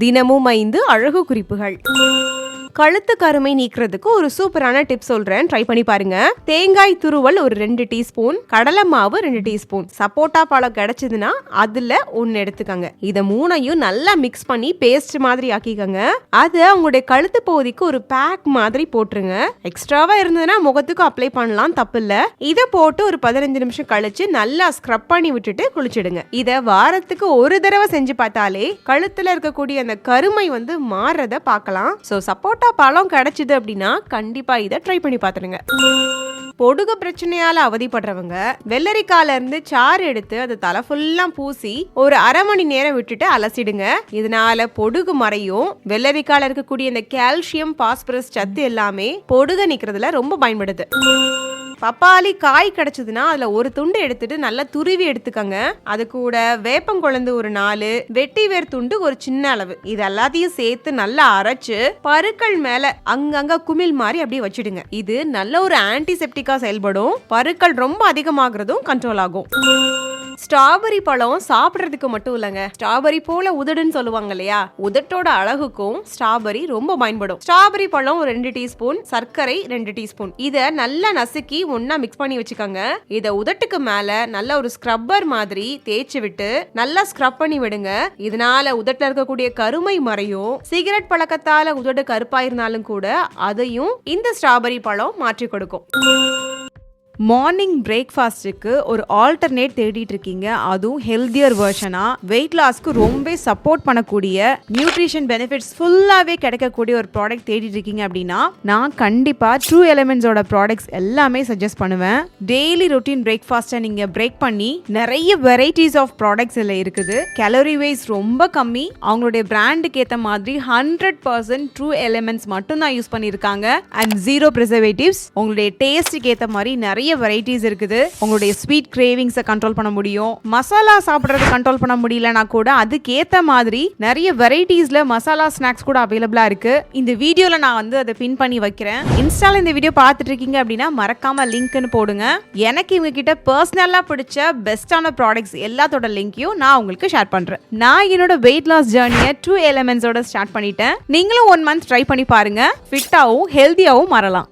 தினமும் ஐந்து அழகு குறிப்புகள் கழுத்து கருமை நீக்கிறதுக்கு ஒரு சூப்பரான டிப் சொல்றேன். ட்ரை பண்ணி பாருங்க. தேங்காய் துருவல் ஒரு ரெண்டு டீஸ்பூன். கடலை மாவு ரெண்டு டீஸ்பூன். சப்போட்டா பழம் கிடைச்சதுன்னா அதுல ஒன்னு எடுத்துக்கங்க. இத மூணையும் நல்லா மிக்ஸ் பண்ணி பேஸ்ட் மாதிரி ஆக்கிக்கங்க. அதை உங்களுடைய கழுத்து பகுதிக்கு ஒரு பேக் மாதிரி போட்டுருங்க. எக்ஸ்ட்ராவா இருந்ததுன்னா முகத்துக்கு அப்ளை பண்ணலாம் தப்பு இல்ல இதை போட்டு ஒரு பதினஞ்சு நிமிஷம் கழிச்சு நல்லா ஸ்க்ரப் பண்ணி விட்டுட்டு குளிச்சிடுங்க. இத வாரத்துக்கு ஒரு தடவை செஞ்சு பார்த்தாலே கழுத்துல இருக்கக்கூடிய அந்த கருமை வந்து மாறுறத பார்க்கலாம். ஸோ சப்போட்டா பழம் கிடைச்சிது அப்படின்னா கண்டிப்பாக இதை ட்ரை பண்ணி பார்த்துடுங்க. பொடுகு பிரச்சனையால அவதிப்படுறவங்க வெள்ளரிக்கால இருந்து சாறு எடுத்து அதை தலை ஃபுல்லா பூசி ஒரு அரை மணி நேரம் விட்டுட்டு அலசிடுங்க. இதனால பொடுகு மறையும் வெள்ளரிக்கால இருக்கக்கூடிய இந்த கால்சியம் பாஸ்பரஸ் சத்து எல்லாமே பொடுக நிக்கிறதுல ரொம்ப பயன்படுது. பப்பாளி காய் கிடச்சதுன்னா அதில் ஒரு துண்டு எடுத்துட்டு நல்லா துருவி எடுத்துக்கங்க. அது கூட வேப்பங்குழந்து ஒரு நாலு வெட்டி வேர் துண்டு ஒரு சின்ன அளவு. இது எல்லாத்தையும் சேர்த்து நல்லா அரைச்சு பருக்கள் மேல அங்கங்க குமிழ் மாதிரி அப்படியே வச்சிடுங்க. இது நல்ல ஒரு ஆன்டிசெப்டிக்கா செயல்படும். பருக்கள் ரொம்ப அதிகமாகிறதும் கண்ட்ரோல் ஆகும். ஸ்ட்ராபெரி பழம் சாப்பிடுறதுக்கு மட்டும் இல்லைங்க. ஸ்ட்ராபெரி போல உதடுன்னு சொல்லுவாங்க இல்லையா? உதட்டோட அழகுக்கும் ஸ்ட்ராபெரி ரொம்ப பயன்படும். ஸ்ட்ராபெரி பழம் ஒரு ரெண்டு டீஸ்பூன் சர்க்கரை ரெண்டு டீஸ்பூன். இத நல்லா நசுக்கி ஒன்னா மிக்ஸ் பண்ணி வச்சுக்கோங்க. இத உதட்டுக்கு மேல நல்ல ஒரு ஸ்க்ரப்பர் மாதிரி தேய்ச்சி விட்டு நல்லா ஸ்க்ரப் பண்ணி விடுங்க. இதனால உதட்டுல இருக்கக்கூடிய கருமை மறையும். சிகரெட் பழக்கத்தால உதடு கருப்பாயிருந்தாலும் கூட அதையும் இந்த ஸ்ட்ராபெரி பழம் மாற்றி கொடுக்கும். மார்னிங் பிரேக்ஃபாஸ்ட்டுக்கு ஒரு ஆல்டர்னேட் தேடிட்டு இருக்கீங்க அதுவும் ஹெல்த்தியர் வேர்ஷனாக வெயிட் லாஸ்க்கு ரொம்ப சப்போர்ட் பண்ணக்கூடிய நியூட்ரிஷன் பெனிஃபிட்ஸ் ஃபுல்லாகவே கிடைக்கக்கூடிய ஒரு ப்ராடக்ட் தேடிட்டு இருக்கீங்க அப்படின்னா நான் கண்டிப்பாக ட்ரூ எலிமெண்ட்ஸோட ப்ராடக்ட்ஸ் எல்லாமே சஜஸ்ட் பண்ணுவேன். டெய்லி ரொட்டீன் பிரேக்ஃபாஸ்ட்டை நீங்கள் பிரேக் பண்ணி நிறைய வெரைட்டிஸ் ஆஃப் ப்ராடக்ட்ஸ் இதில் இருக்குது. கேலரி வைஸ் ரொம்ப கம்மி. அவங்களுடைய பிராண்டுக்கு ஏற்ற மாதிரி ஹண்ட்ரட் பர்சன்ட் ட்ரூ எலிமெண்ட்ஸ் மட்டும் தான் யூஸ் பண்ணியிருக்காங்க. அண்ட் ஜீரோ ப்ரிசர்வேட்டிவ்ஸ் உங்களுடைய டேஸ்ட்டுக்கு ஏற்ற மாதிரி நிறைய நிறைய வெரைட்டிஸ் இருக்குது. உங்களுடைய ஸ்வீட் கிரேவிங்ஸை கண்ட்ரோல் பண்ண முடியும். மசாலா சாப்பிட்றது கண்ட்ரோல் பண்ண முடியலனா கூட அதுக்கேற்ற மாதிரி நிறைய வெரைட்டிஸில் மசாலா ஸ்நாக்ஸ் கூட அவைலபிளாக இருக்கு. இந்த வீடியோவில் நான் வந்து அதை பின் பண்ணி வைக்கிறேன். இன்ஸ்டால இந்த வீடியோ பார்த்துட்டு இருக்கீங்க அப்படின்னா மறக்காம லிங்க்னு போடுங்க. எனக்கு இவங்க கிட்ட பர்சனலாக பிடிச்ச பெஸ்ட்டான ப்ராடக்ட்ஸ் எல்லாத்தோட லிங்க்கையும் நான் உங்களுக்கு ஷேர் பண்ணுறேன் நான் என்னோட வெயிட் லாஸ் ஜேர்னியை டூ எலமெண்ட்ஸோட ஸ்டார்ட் பண்ணிட்டேன். நீங்களும் ஒன் மந்த் ட்ரை பண்ணி பாருங்க. ஃபிட்டாகவும் ஹெல்த்தியாகவும் மாறலாம்.